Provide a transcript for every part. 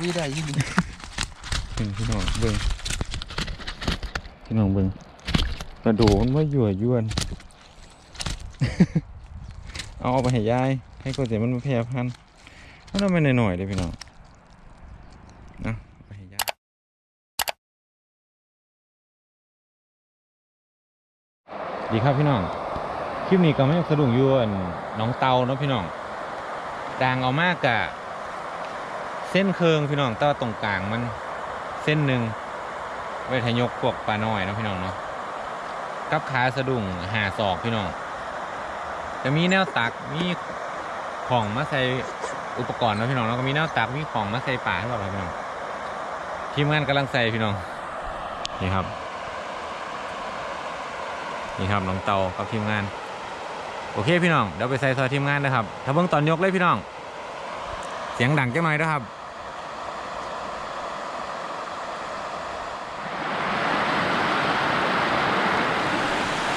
วิ่งได้ยี่ดีเบิ่งพี่น้องเบิ่งพี่น้องเบิ่งกระโดดมันว่ยั่วยวน เอาเอาไปให้ยาย ให้ก็เสียมันมาแพร่พันธุ์มันเอาไปหน่อยๆเลยพี่น้องนะไปให้ยายดีครับพี่น้อง คลิปนี้ก็ไม่สะดุ้งยวนน้องเตาเนาะพี่น้องจางเอามากกะ เส้นเคืองพี่น้องแต่ว่าตรงกลางมันเส้นหนึ่งไว้ทยกพวกปลาน้อยนะพี่น้องเนาะกับขาสะดุ้งหาศอกพี่น้อง จะมีแนวตักมีของมาใส่อุปกรณ์นะพี่น้องแล้วก็มีแนวตักมีของมาใส่ป่าให้เราพี่น้องทีมงานกำลังใส่พี่น้องนี่ครับนี่ครับน้องเตากับทีมงาน โอเคพี่น้องเดี๋ยวไปใส่ซอยทีมงานนะครับ ถ้าเบิ่งตอนยกเลยพี่น้อง เสียงดังจังหน่อยนะครับ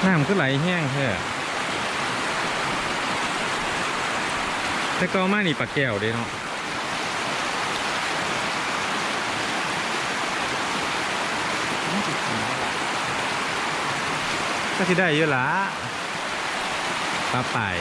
น้ำก็ไหลแห้งแค่แต่ก็มานี่ปลาแก้วเด้เนาะก็ที่ได้เยอะละปลาไปาย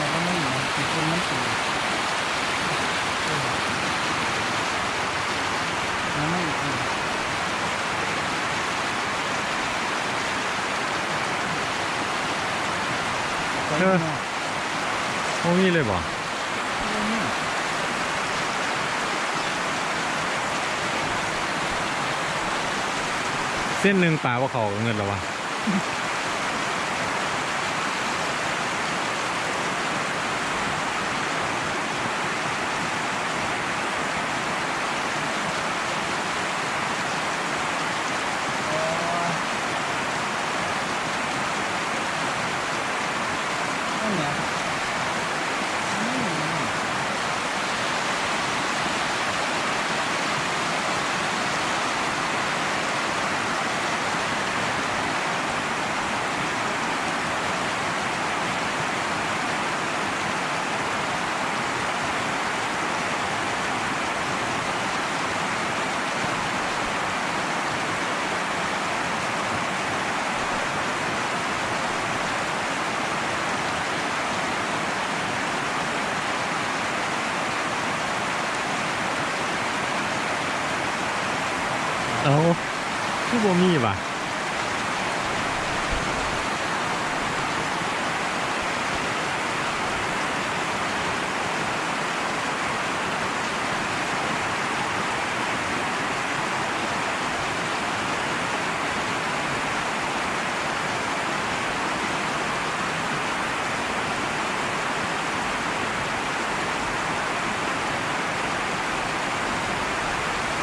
แล้วก็ไม่อยู่ติดคนมันสูงแล้วไม่อยู่ เออโอ้ยเลยบ่เส้นหนึ่งปลาว่าเขาเงินหรอวะ นั่นแหละ เอา คือบ่มีป่ะ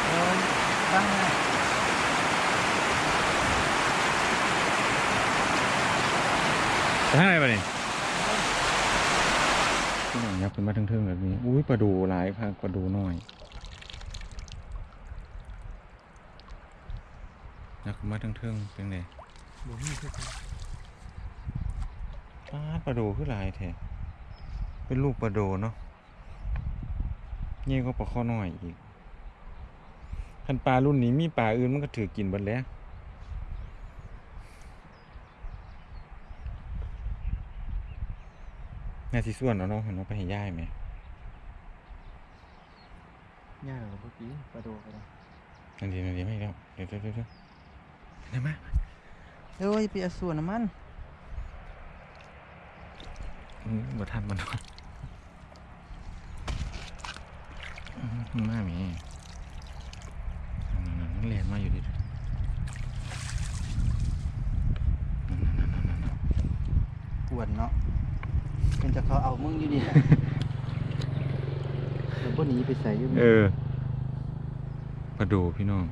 โอ้ยตั้งไง ไป ทางไหนป่ะนี่พี่น้องยับขึ้นมาทึ่งๆแบบนี้ อุ้ยปลาดูหลายพักปลาดูน้อยยับขึ้นมาทึ่งๆเป็นไงบ่มีคือกันปลาปลาดูคือหลายแท้เป็นลูกปลาดูเนาะเงี้ยก็ปลาข้อน้อยอีกคันปลารุ่นนี้มีปลาอื่นมันก็ถือกินเบัดแล้ว แม่สิส่วนเอาเนาะเห็นว่าไปให้ย่ายไหมยากกว่าเมื่อกี้ปลาโดก็ได้นั่นดีนั่นดีไม่แล้วเดี๋ยวเดี๋ยวเดี๋ยวเดี๋ยวเดี๋ยวมาเอ้ยไปเอาส่วนน้ำมันอืมบ่ทันมันเนาะอืมมันมาแมีนั่นนั่นนั่นเรียนมาอยู่ดินั่นนั่นนั่นนั่นนั่นปวดเนาะเป็ นจะเขาเอามึงอยู่ดีเดี๋ยวพวกนี้ไปใส่อยู่เออมาดูพี่น้อง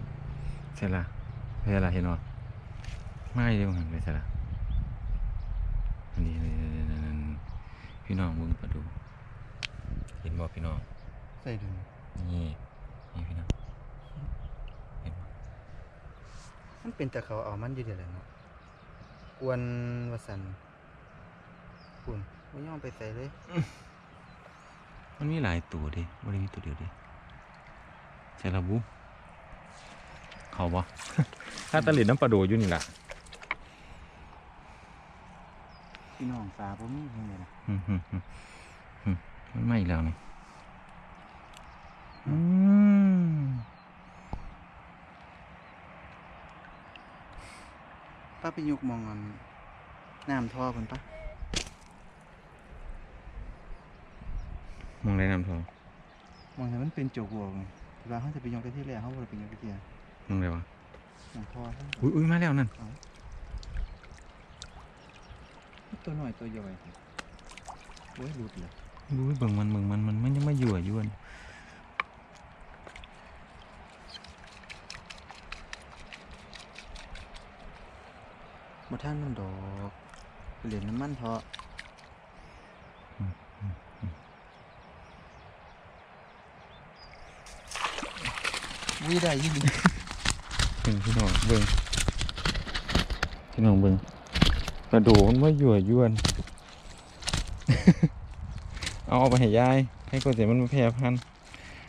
ใช่ละใช่ละเห็นบ่ไม่เดี๋ยวหันไปซะละอันนี้เลยพี่น้องมึงมาดู เห็นบ่พี่น้องใส่ดุนนี่นี่พี่น้องเห็นบ่มันเป็นแต่เขาเอามันอยู่เดียวแหละเนาะกวนวสันคุณ ไม่ยอมไปใส่เลย มันมีหลายตัวดิไม่ได้มีตัวเดียวดิใช่ระบุเขาบ่ถ้าตะลิดน้ำปลาโดอยู่นี่ล่ะพี่น้องสาผมมีเพียงเลยนะอืมอืมอืมอืมมันไม่อีกแล้วนี่อืมป้าไปยกมองอันน้ำท่อเพิ่นปะ มองได้น้ำทองมองแต่มันเป็นโจกวัวไงเวลาเขาจะไปยกกันที่แรกเขาบ่ไปยกกันที่แรกมองได้วะน้ำท่อเขาอุ้ยอุ้ยมาแล้วนั่นตัวหน่อยตัวย่อยโอ้ยหลุดเลยดูเบิ่งมันเบิ่งมันมันมันยังไม่ยั่วยวนบ่ท่านมันดอกเหรียญน้ำมันเทาะ วิได้ยี่ดีเบิ่งพี่น้องเบิ่งพี่น้องเบิ่งกระโดดมันไม่ยั่วยวน เอาเอาไปให้ยาย ให้ก๋วยเตี๋ยวมันมาแพร่พันธุ์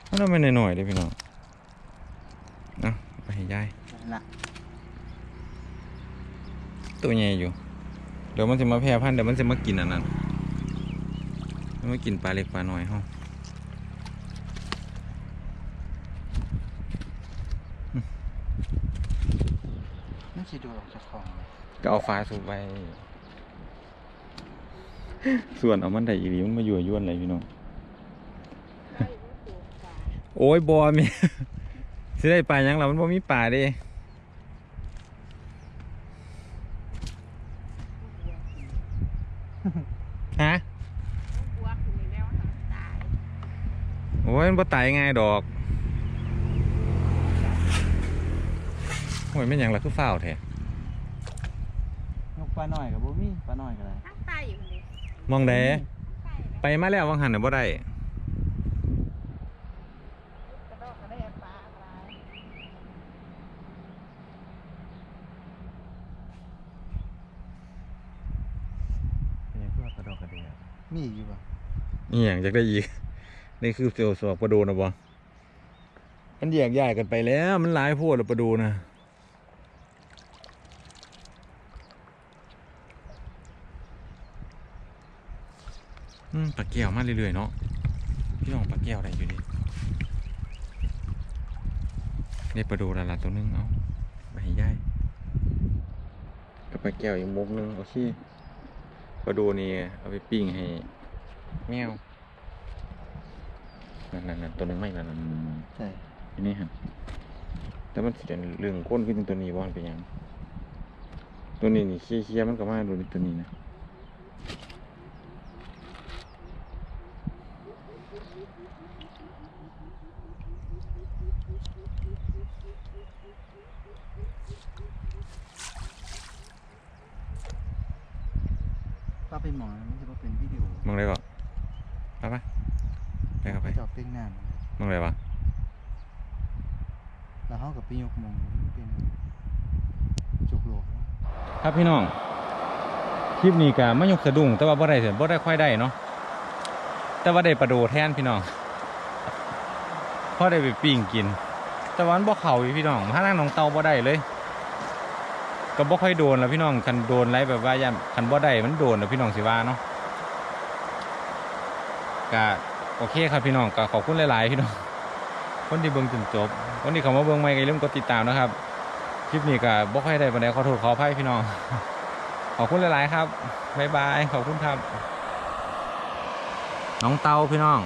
มันเอาไปหน่อยๆเด้อพี่น้องเอาเอาไปให้ยายละตัวใหญ่อยู่ เดี๋ยวมันจะมาแพร่พันธุ์เดี๋ยวมันจะมากินอันนั้นมันมากินปลาเล็กปลาน้อยเฮา ไม่คิดดูออกจากของเลยก็เอาฟ้าสูบไปส่วนเอามันได้อีหลีมันมาอยู่วยวนอะไรพี่น้อง โอ้ยบอมีสิได้ปลาหยังเรามันบ่มีปลาเด้ฮะบัวคือมีแววทางตายโอ้ยมันบ่ตายง่ายดอก โอ้ยแม่นหยังล่ะคือฝ้าวแท้ยก ปลาหน่อยกับบ่มีปลาหน่อยก็ได้ทางใต้อยู่คนนี้มองแดใต้ไปมาแล้ววังหันน่ะบ่ได้กระดอกกระเดะปลาอะไรเป็นยังคือว่ากระดอกกระเดียมีอีกอยู่ปะนี่อย่างจากได้อีก นี่คือเซลล์สวกประดูนะบ่มันแยกย้ายกันไปแล้ว มันหลายโพดแล้วประดูนะ ปลาแก้วมาเรื่อยๆเนาะพี่น้องปลาแก้วอะไรอยู่นี่ได้ประดูละละตัวหนึงเอาไปให้ย่ายกับปลาแก้วอีกมุกหนึงโอเคประดูนี่เอาไปปิ้งให้แมวนั่นนั่นนั่นตัวหนึงไม่แล้วนั่นใช่อันนี้ฮะแต่มันสิเป็นเรื่องก้นขึ้นตัวนี้ว่ามันเป็นหยังตัวนี้นี่เคี้ยๆมันก็มาดูในตัวนี้นะ ป้าไปหมอมันจะมาเป็นวิดีโอ มองได้ก่ ไปปะไปเข้าไปจอบเต้งน้มองได้ปะำแล้วเขากับไปยกมองมันเป็นจุกโลกเนาะครับพี่น้อง คลิปนี้ก็ไม่ยกสะดุ้งแต่ว่าบ่ได้เสียบ่ได้ค่อยได้เนาะแต่ว่าได้ประโดแทนพี่น้องพอได้ไปปิ้งกิน แต่วามันบ่เข้าอยู่พี่น้องถ้านั่งน้องเตาบ่ได้เลย ก็บ่ค่อยโดนแล้วพี่น้องคันโดนไรแบบว่าย่านคันบ่ได้มันโดนแล้วพี่น้องสิว่าเนาะ ก็โอเคครับพี่น้องก็ขอบคุณหลาย ๆ พี่น้องคนที่เบิ่งจนจบคนที่เขามาเบิ่งใหม่ก็อย่าลืมกดติดตามนะครับคลิปนี้ก็บอกให้ได้ปันไดขอโทษขออภัยพี่น้องขอบคุณหลาย ๆ ครับบ๊ายบายขอบคุณครับ น้องเตาพี่น้อง